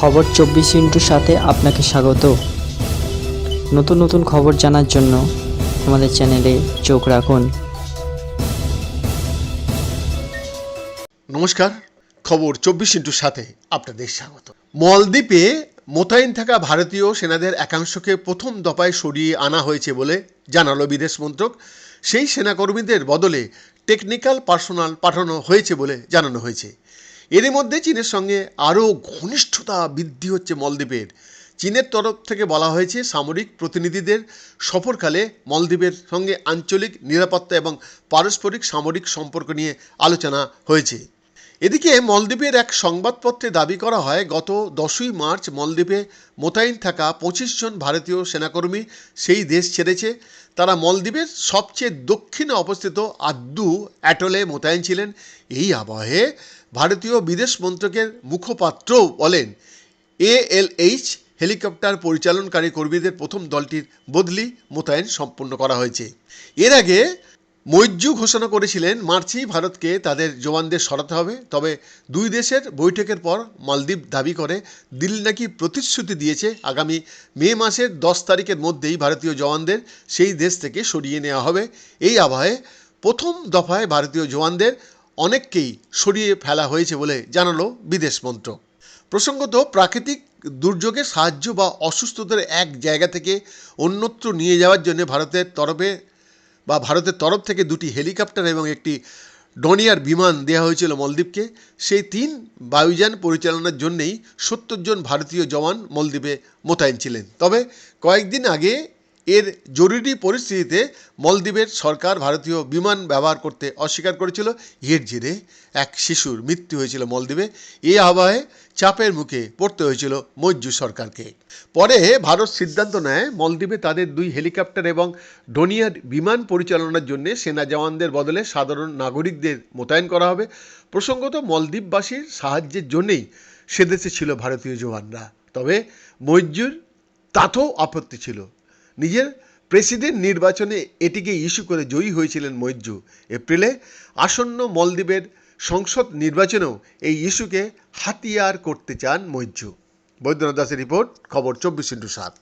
খবর চব্বিশ ইন্টুর সাথে আপনাকে স্বাগত। নতুন নতুন খবর জানার জন্য আমাদের চ্যানেলে চোখ রাখুন। নমস্কার, খবর চব্বিশ ইন্টুর সাথে আপনাদের স্বাগত। মলদ্বীপে মোতায়েন থাকা ভারতীয় সেনাদের একাংশকে প্রথম দফায় সরিয়ে আনা হয়েছে বলে জানালো বিদেশ মন্ত্রক। সেই সেনাকর্মীদের বদলে টেকনিক্যাল পার্সোনাল পাঠানো হয়েছে বলে জানানো হয়েছে। এরই মধ্যে চীনের সঙ্গে আরও ঘনিষ্ঠতা বৃদ্ধি হচ্ছে মলদ্বীপের। চীনের তরফ থেকে বলা হয়েছে সামরিক প্রতিনিধিদের সফরকালে মলদ্বীপের সঙ্গে আঞ্চলিক নিরাপত্তা এবং পারস্পরিক সামরিক সম্পর্ক নিয়ে আলোচনা হয়েছে। এদিকে মলদ্বীপের এক সংবাদপত্রে দাবি করা হয়, গত দশই মার্চ মলদ্বীপে মোতায়েন থাকা পঁচিশ জন ভারতীয় সেনাকর্মী সেই দেশ ছেড়েছে। তারা মলদ্বীপের সবচেয়ে দক্ষিণে অবস্থিত আদ্দু অ্যাটলে মোতায়েন ছিলেন। এই আবহে ভারতীয় বিদেশ মন্ত্রকের মুখপাত্র বলেন, এএলএইচ হেলিকপ্টার পরিচালনকারী কর্মীদের প্রথম দলটির বদলি মোতায়েন সম্পন্ন করা হয়েছে। এর আগে মৈজু ঘোষণা করেছিলেন, মার্চেই ভারতকে তাদের জওয়ানদের সরাতে হবে। তবে দুই দেশের বৈঠকের পর মালদ্বীপ দাবি করে, দিল্লি নাকি প্রতিশ্রুতি দিয়েছে আগামী মে মাসের দশ তারিখের মধ্যেই ভারতীয় জওয়ানদের সেই দেশ থেকে সরিয়ে নেওয়া হবে। এই আবহে প্রথম দফায় ভারতীয় জওয়ানদের অনেককেই সরিয়ে ফেলা হয়েছে বলে জানালো বিদেশ মন্ত্রক। প্রসঙ্গত, প্রাকৃতিক দুর্যোগে সাহায্য বা অসুস্থতার এক জায়গা থেকে অন্যত্র নিয়ে যাওয়ার জন্য ভারতের তরফে বা ভারতের তরফ থেকে দুটি হেলিকপ্টার এবং একটি ডনিয়ার বিমান দেওয়া হয়েছিল মলদ্বীপকে। সেই তিন বায়ুযান পরিচালনার জন্যেই সত্তর জন ভারতীয় জওয়ান মলদ্বীপে মোতায়েন ছিলেন। তবে কয়েকদিন আগে এর জরুরি পরিস্থিতিতে মলদ্বীপের সরকার ভারতীয় বিমান ব্যবহার করতে অস্বীকার করেছিল। এর জেরে এক শিশুর মৃত্যু হয়েছিল মলদ্বীপে। এই আবহে চাপের মুখে পড়তে হয়েছিল মজ্জু সরকারকে। পরে ভারত সিদ্ধান্ত নেয়, মলদ্বীপে তাদের দুই হেলিকপ্টার এবং ডোনিয়ার বিমান পরিচালনার জন্য সেনা জওয়ানদের বদলে সাধারণ নাগরিকদের মোতায়েন করা হবে। প্রসঙ্গত, মলদ্বীপবাসীর সাহায্যের জন্যেই সেদেশে ছিল ভারতীয় জওয়ানরা। তবে মৈজুর তাতেও আপত্তি ছিল। নিজের প্রেসিডেন্ট নির্বাচনে এটিকে ইস্যু করে জয়ী হয়েছিলেন মৈজু এপ্রিলে আসন্ন মলদ্বীপের সংসদ নির্বাচনেও এই ইস্যুকে হাতিয়ার করতে চান মৈজু বৈদ্যনাথ দাসের রিপোর্ট, খবর চব্বিশ ইন্টু সাত।